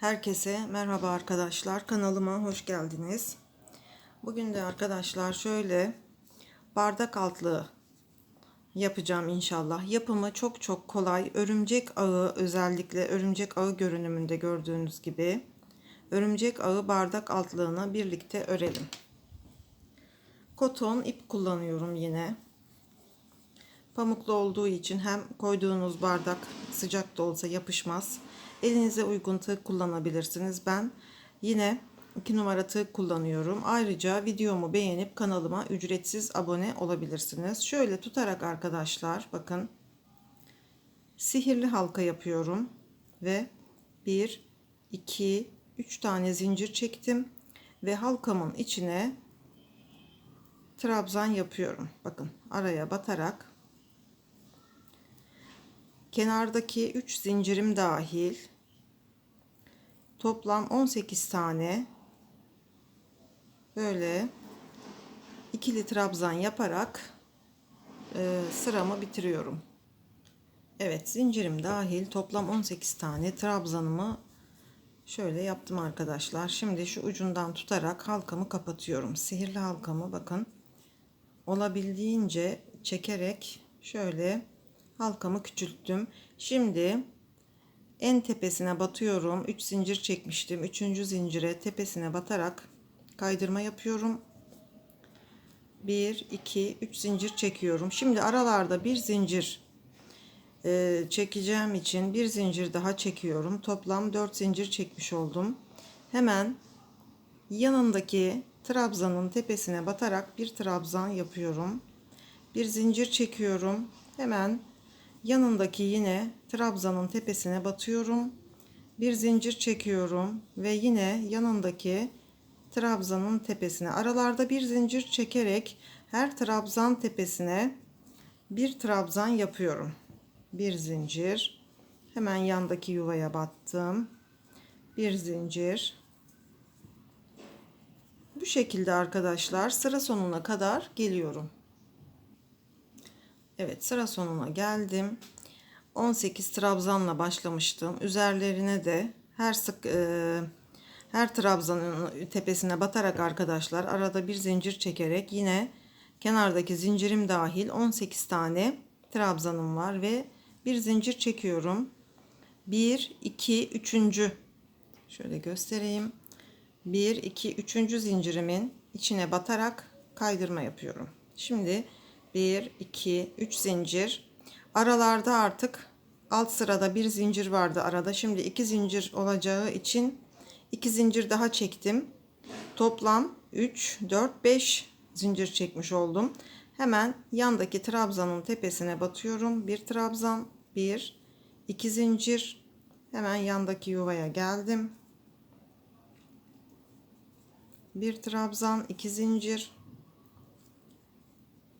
Herkese merhaba arkadaşlar. Kanalıma hoş geldiniz. Bugün de arkadaşlar şöyle bardak altlığı yapacağım inşallah. Yapımı çok çok kolay. Örümcek ağı özellikle örümcek ağı görünümünde gördüğünüz gibi örümcek ağı bardak altlığına birlikte örelim. Koton ip kullanıyorum yine. Pamuklu olduğu için hem koyduğunuz bardak sıcak da olsa yapışmaz. Elinize uygun tığ kullanabilirsiniz. Ben yine 2 numara tığ kullanıyorum. Ayrıca videomu beğenip kanalıma ücretsiz abone olabilirsiniz. Şöyle tutarak arkadaşlar bakın sihirli halka yapıyorum ve 1 2 3 tane zincir çektim ve halkamın içine trabzan yapıyorum. Bakın araya batarak kenardaki 3 zincirim dahil toplam 18 tane böyle ikili trabzan yaparak e, sıramı bitiriyorum. Evet zincirim dahil toplam 18 tane trabzanımı şöyle yaptım arkadaşlar. Şimdi şu ucundan tutarak halkamı kapatıyorum. Sihirli halkamı bakın olabildiğince çekerek şöyle halkamı küçülttüm. Şimdi en tepesine batıyorum. 3 zincir çekmiştim. 3. zincire tepesine batarak kaydırma yapıyorum. 1 2 3 zincir çekiyorum. Şimdi aralarda bir zincir e, çekeceğim için bir zincir daha çekiyorum. Toplam 4 zincir çekmiş oldum. Hemen yanındaki trabzanın tepesine batarak bir trabzan yapıyorum. Bir zincir çekiyorum. Hemen yanındaki yine trabzanın tepesine batıyorum. Bir zincir çekiyorum ve yine yanındaki trabzanın tepesine aralarda bir zincir çekerek her trabzan tepesine bir trabzan yapıyorum. Bir zincir hemen yandaki yuvaya battım. Bir zincir bu şekilde arkadaşlar sıra sonuna kadar geliyorum. Evet sıra sonuna geldim. 18 trabzanla başlamıştım. Üzerlerine de her sık e, her trabzanın tepesine batarak arkadaşlar arada bir zincir çekerek yine kenardaki zincirim dahil 18 tane trabzanım var ve bir zincir çekiyorum. 1 2 3. Şöyle göstereyim. 1 2 3. zincirimin içine batarak kaydırma yapıyorum. Şimdi 1 2 3 zincir. Aralarda artık alt sırada bir zincir vardı arada. Şimdi iki zincir olacağı için iki zincir daha çektim. Toplam 3 4 5 zincir çekmiş oldum. Hemen yandaki trabzanın tepesine batıyorum. Bir trabzan, bir, iki zincir. Hemen yandaki yuvaya geldim. Bir trabzan, iki zincir.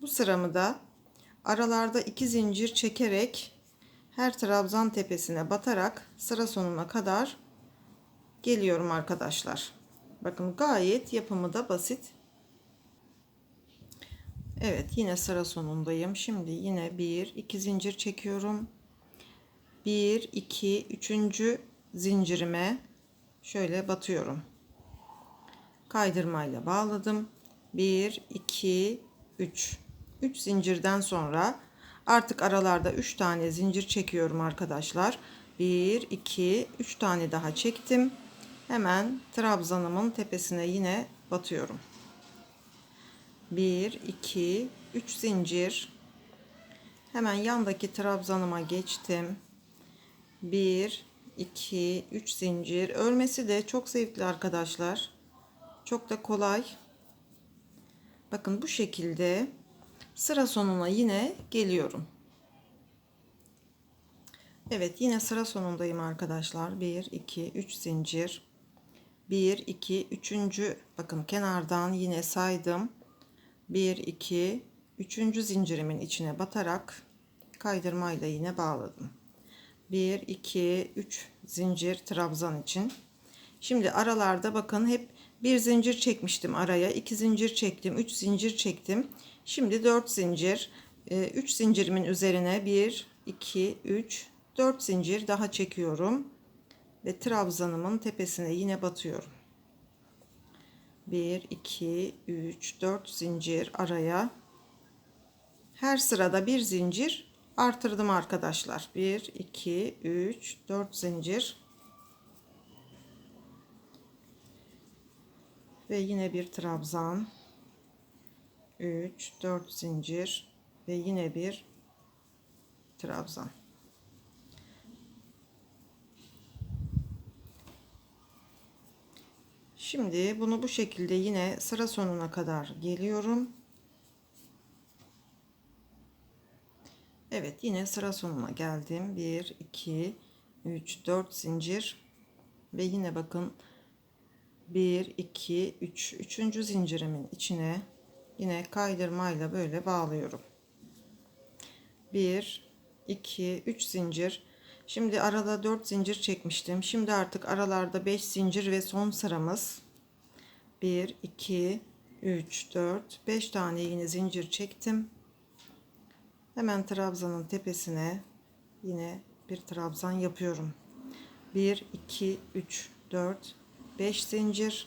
Bu sıramı da aralarda iki zincir çekerek her trabzan tepesine batarak sıra sonuna kadar geliyorum arkadaşlar. Bakın gayet yapımı da basit. Evet yine sıra sonundayım. Şimdi yine bir iki zincir çekiyorum. Bir iki üçüncü zincirime şöyle batıyorum. Kaydırmayla bağladım. Bir iki üç. 3 zincirden sonra artık aralarda 3 tane zincir çekiyorum arkadaşlar. 1 2 3 tane daha çektim. Hemen trabzanımın tepesine yine batıyorum. 1 2 3 zincir. Hemen yandaki trabzanıma geçtim. 1 2 3 zincir. Örmesi de çok zevkli arkadaşlar. Çok da kolay. Bakın bu şekilde sıra sonuna yine geliyorum. Evet yine sıra sonundayım arkadaşlar. 1 2 3 zincir. 1 2 3. bakın kenardan yine saydım. 1 2 3. zincirimin içine batarak kaydırmayla yine bağladım. 1 2 3 zincir trabzan için. Şimdi aralarda bakın hep bir zincir çekmiştim araya. iki zincir çektim. Üç zincir çektim. Şimdi 4 zincir. 3 e, zincirimin üzerine 1, 2, 3, 4 zincir daha çekiyorum. ve trabzanımın tepesine yine batıyorum. 1 2 3 4 zincir araya her sırada bir zincir artırdım arkadaşlar. 1 2 3 4 zincir ve yine bir trabzan 3 4 zincir ve yine bir trabzan Şimdi bunu bu şekilde yine sıra sonuna kadar geliyorum. Evet yine sıra sonuna geldim. 1 2 3 4 zincir ve yine bakın 1 2 3 üçüncü zincirimin içine yine kaydırmayla böyle bağlıyorum. 1 2 3 zincir Şimdi arada 4 zincir çekmiştim. Şimdi artık aralarda 5 zincir ve son sıramız 1 2 3 4 5 tane yine zincir çektim. Hemen trabzanın tepesine yine bir trabzan yapıyorum. 1 2 3 4 5 zincir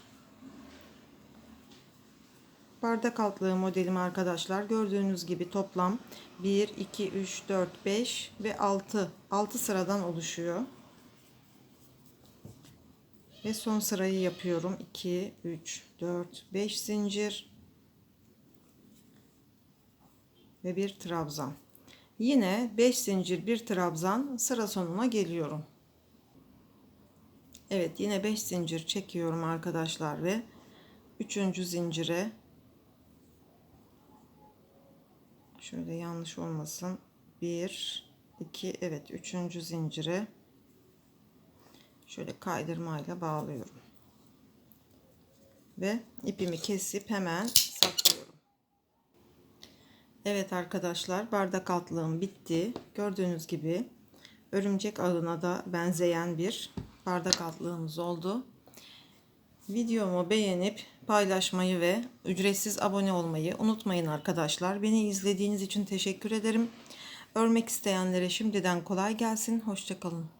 bardak altlığı modelim arkadaşlar. Gördüğünüz gibi toplam 1, 2, 3, 4, 5 ve 6. 6 sıradan oluşuyor. Ve son sırayı yapıyorum. 2, 3, 4, 5 zincir. Ve bir trabzan. Yine 5 zincir bir trabzan sıra sonuna geliyorum. Evet yine 5 zincir çekiyorum arkadaşlar ve 3. zincire Şöyle yanlış olmasın. 1 2 evet 3. zincire şöyle kaydırmayla bağlıyorum. Ve ipimi kesip hemen saklıyorum. Evet arkadaşlar bardak altlığım bitti. Gördüğünüz gibi örümcek ağına da benzeyen bir bardak altlığımız oldu. Videomu beğenip paylaşmayı ve ücretsiz abone olmayı unutmayın arkadaşlar. Beni izlediğiniz için teşekkür ederim. Örmek isteyenlere şimdiden kolay gelsin. Hoşçakalın.